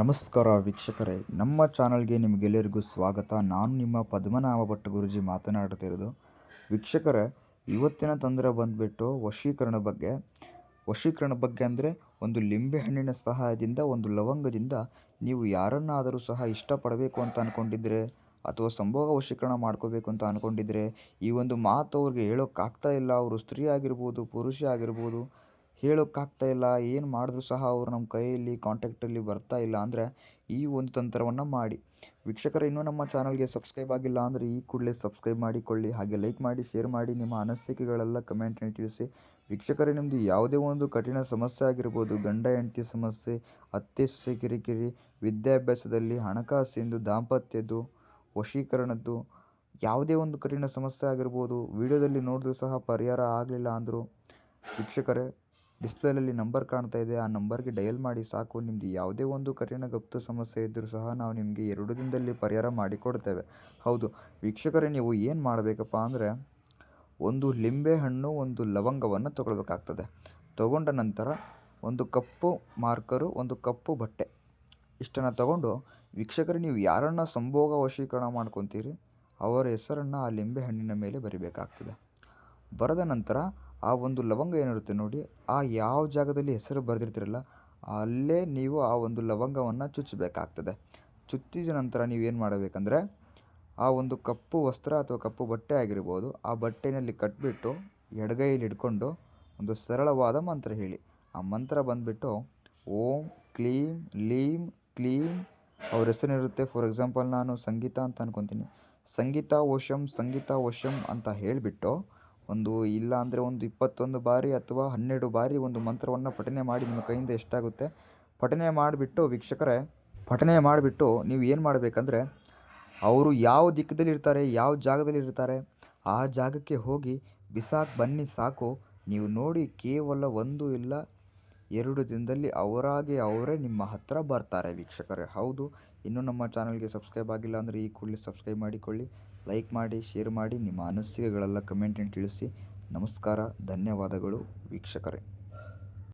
ನಮಸ್ಕಾರ ವೀಕ್ಷಕರೇ, ನಮ್ಮ ಚಾನಲ್ಗೆ ನಿಮಗೆಲ್ಲರಿಗೂ ಸ್ವಾಗತ. ನಾನು ನಿಮ್ಮ ಪದ್ಮನಾಭ ಭಟ್ ಗುರುಜಿ ಮಾತನಾಡುತ್ತಿರೋದು ವೀಕ್ಷಕರೇ, ಇವತ್ತಿನ ತೊಂದರೆ ಬಂದುಬಿಟ್ಟು ವಶೀಕರಣ ಬಗ್ಗೆ. ವಶೀಕರಣ ಬಗ್ಗೆ ಅಂದರೆ ಒಂದು ಲಿಂಬೆ ಹಣ್ಣಿನ ಸಹಾಯದಿಂದ, ಒಂದು ಲವಂಗದಿಂದ ನೀವು ಯಾರನ್ನಾದರೂ ಸಹ ಇಷ್ಟಪಡಬೇಕು ಅಂತ ಅಂದ್ಕೊಂಡಿದ್ರೆ ಅಥವಾ ಸಂಭೋಗ ವಶೀಕರಣ ಮಾಡ್ಕೋಬೇಕು ಅಂತ ಅಂದ್ಕೊಂಡಿದ್ರೆ ಈ ಒಂದು ಮಾತು ಅವ್ರಿಗೆ ಹೇಳೋಕ್ಕಾಗ್ತಾ ಇಲ್ಲ. ಅವರು ಸ್ತ್ರೀ ಆಗಿರ್ಬೋದು, ಪುರುಷ ಆಗಿರ್ಬೋದು ಹೇಳೋಕ್ಕಾಗ್ತಾ ಇಲ್ಲ, ಏನು ಮಾಡಿದ್ರು ಸಹ ಅವರು ನಮ್ಮ ಕೈಯಲ್ಲಿ ಕಾಂಟ್ಯಾಕ್ಟಲ್ಲಿ ಬರ್ತಾ ಇಲ್ಲ ಅಂದರೆ ಈ ಒಂದು ತಂತ್ರವನ್ನು ಮಾಡಿ. ವೀಕ್ಷಕರು, ಇನ್ನೂ ನಮ್ಮ ಚಾನಲ್ಗೆ ಸಬ್ಸ್ಕ್ರೈಬ್ ಆಗಿಲ್ಲ ಅಂದರೆ ಈ ಕೂಡಲೇ ಸಬ್ಸ್ಕ್ರೈಬ್ ಮಾಡಿಕೊಳ್ಳಿ. ಹಾಗೆ ಲೈಕ್ ಮಾಡಿ ಶೇರ್ ಮಾಡಿ, ನಿಮ್ಮ ಅನಿಸಿಕೆಗಳೆಲ್ಲ ಕಮೆಂಟ್ನಲ್ಲಿ ತಿಳಿಸಿ. ವೀಕ್ಷಕರೇ ನಿಮ್ಮದು ಯಾವುದೇ ಒಂದು ಕಠಿಣ ಸಮಸ್ಯೆ ಆಗಿರ್ಬೋದು, ಗಂಡ, ಹೆಂಡತಿ ಸಮಸ್ಯೆ, ಅತ್ತೆ, ಸೊಸೆ, ಕಿರಿಕಿರಿ, ವಿದ್ಯಾಭ್ಯಾಸದಲ್ಲಿ ಹಣಕಾಸಿಂದು, ದಾಂಪತ್ಯದ್ದು, ವಶೀಕರಣದ್ದು, ಯಾವುದೇ ಒಂದು ಕಠಿಣ ಸಮಸ್ಯೆ ಆಗಿರ್ಬೋದು, ವಿಡಿಯೋದಲ್ಲಿ ನೋಡಿದ್ರೂ ಸಹ ಪರಿಹಾರ ಆಗಲಿಲ್ಲ ಅಂದರು ವೀಕ್ಷಕರೇ ಡಿಸ್ಪ್ಲೇಯಲ್ಲಿ ನಂಬರ್ ಕಾಣ್ತಾ ಇದೆ. ಆ ನಂಬರ್ಗೆ ಡಯಲ್ ಮಾಡಿ ಸಾಕು. ನಿಮ್ಮದು ಯಾವುದೇ ಒಂದು ಕಠಿಣ ಗುಪ್ತ ಸಮಸ್ಯೆ ಇದ್ದರೂ ಸಹ ನಾವು ನಿಮಗೆ ಎರಡು ದಿನದಲ್ಲಿ ಪರಿಹಾರ ಮಾಡಿಕೊಡ್ತೇವೆ. ಹೌದು, ವೀಕ್ಷಕರೇ, ನೀವು ಏನು ಮಾಡಬೇಕಪ್ಪ ಅಂದರೆ ಒಂದು ಲಿಂಬೆ ಹಣ್ಣು, ಒಂದು ಲವಂಗವನ್ನು ತಗೊಳ್ಬೇಕಾಗ್ತದೆ. ತಗೊಂಡ ನಂತರ ಒಂದು ಕಪ್ಪು ಮಾರ್ಕರು, ಒಂದು ಕಪ್ಪು ಬಟ್ಟೆ ಇಷ್ಟನ್ನು ತಗೊಂಡು ವೀಕ್ಷಕರು, ನೀವು ಯಾರನ್ನು ಸಂಭೋಗ ವಶೀಕರಣ ಮಾಡ್ಕೊತೀರಿ, ಅವರ ಹೆಸರನ್ನು ಆ ಲಿಂಬೆ ಹಣ್ಣಿನ ಮೇಲೆ ಬರಿಬೇಕಾಗ್ತದೆ. ಬರೆದ ನಂತರ ಆ ಒಂದು ಲವಂಗ ಏನಿರುತ್ತೆ ನೋಡಿ, ಆ ಯಾವ ಜಾಗದಲ್ಲಿ ಹೆಸರು ಬರೆದಿರ್ತೀರಲ್ಲ, ಅಲ್ಲೇ ನೀವು ಆ ಒಂದು ಲವಂಗವನ್ನು ಚುಚ್ಚಬೇಕಾಗ್ತದೆ ಚುಚ್ಚಿದ ನಂತರ ನೀವೇನು ಮಾಡಬೇಕಂದ್ರೆ, ಆ ಒಂದು ಕಪ್ಪು ವಸ್ತ್ರ ಅಥವಾ ಕಪ್ಪು ಬಟ್ಟೆ ಆಗಿರ್ಬೋದು, ಆ ಬಟ್ಟೆಯಲ್ಲಿ ಕಟ್ಬಿಟ್ಟು ಎಡಗೈಯಲ್ಲಿ ಹಿಡ್ಕೊಂಡು ಒಂದು ಸರಳವಾದ ಮಂತ್ರ ಹೇಳಿ. ಆ ಮಂತ್ರ ಬಂದುಬಿಟ್ಟು ಓಂ ಕ್ಲೀಂ ಲೀಂ ಕ್ಲೀಂ ಅವ್ರ ಹೆಸರಿರುತ್ತೆ ಫಾರ್ ಎಕ್ಸಾಂಪಲ್ ನಾನು ಸಂಗೀತ ಅಂತ ಅನ್ಕೊತೀನಿ. ಸಂಗೀತ ವಶಂ ಸಂಗೀತ ವಶಂ ಅಂತ ಹೇಳಿಬಿಟ್ಟು ಒಂದು ಇಲ್ಲ ಅಂದರೆ ಒಂದು ಇಪ್ಪತ್ತೊಂದು ಬಾರಿ ಅಥವಾ ಹನ್ನೆರಡು ಬಾರಿ ಒಂದು ಮಂತ್ರವನ್ನು ಪಠನೆ ಮಾಡಿ ನಿಮ್ಮ ಕೈಯಿಂದ ಎಷ್ಟಾಗುತ್ತೆ? ಪಠನೆ ಮಾಡಿಬಿಟ್ಟು ವೀಕ್ಷಕರೇ, ಪಠನೆ ಮಾಡಿಬಿಟ್ಟು ನೀವು ಏನು ಮಾಡಬೇಕಂದ್ರೆ, ಅವರು ಯಾವ ದಿಕ್ಕದಲ್ಲಿ ಇರ್ತಾರೆ, ಯಾವ ಜಾಗದಲ್ಲಿ ಇರ್ತಾರೆ, ಆ ಜಾಗಕ್ಕೆ ಹೋಗಿ ಬಿಸಾಕಿ ಬನ್ನಿ ಸಾಕು. ನೀವು ನೋಡಿ ಕೇವಲ ಒಂದು ಇಲ್ಲ ಎರಡು ದಿನದಲ್ಲಿ ಅವರಾಗೆ ಅವರೇ ನಿಮ್ಮ ಹತ್ತಿರ ಬರ್ತಾರೆ ವೀಕ್ಷಕರೇ. ಹೌದು, ಇನ್ನೂ ನಮ್ಮ ಚಾನಲ್ಗೆ ಸಬ್ಸ್ಕ್ರೈಬ್ ಆಗಿಲ್ಲ ಅಂದರೆ ಈ ಕೂಡಲೇ ಸಬ್ಸ್ಕ್ರೈಬ್ ಮಾಡಿಕೊಳ್ಳಿ, ಲೈಕ್ ಮಾಡಿ, ಶೇರ್ ಮಾಡಿ, ನಿಮ್ಮ ಅನಿಸಿಕೆಗಳೆಲ್ಲ ಕಮೆಂಟನ್ನು ತಿಳಿಸಿ. ನಮಸ್ಕಾರ, ಧನ್ಯವಾದಗಳು ವೀಕ್ಷಕರೇ.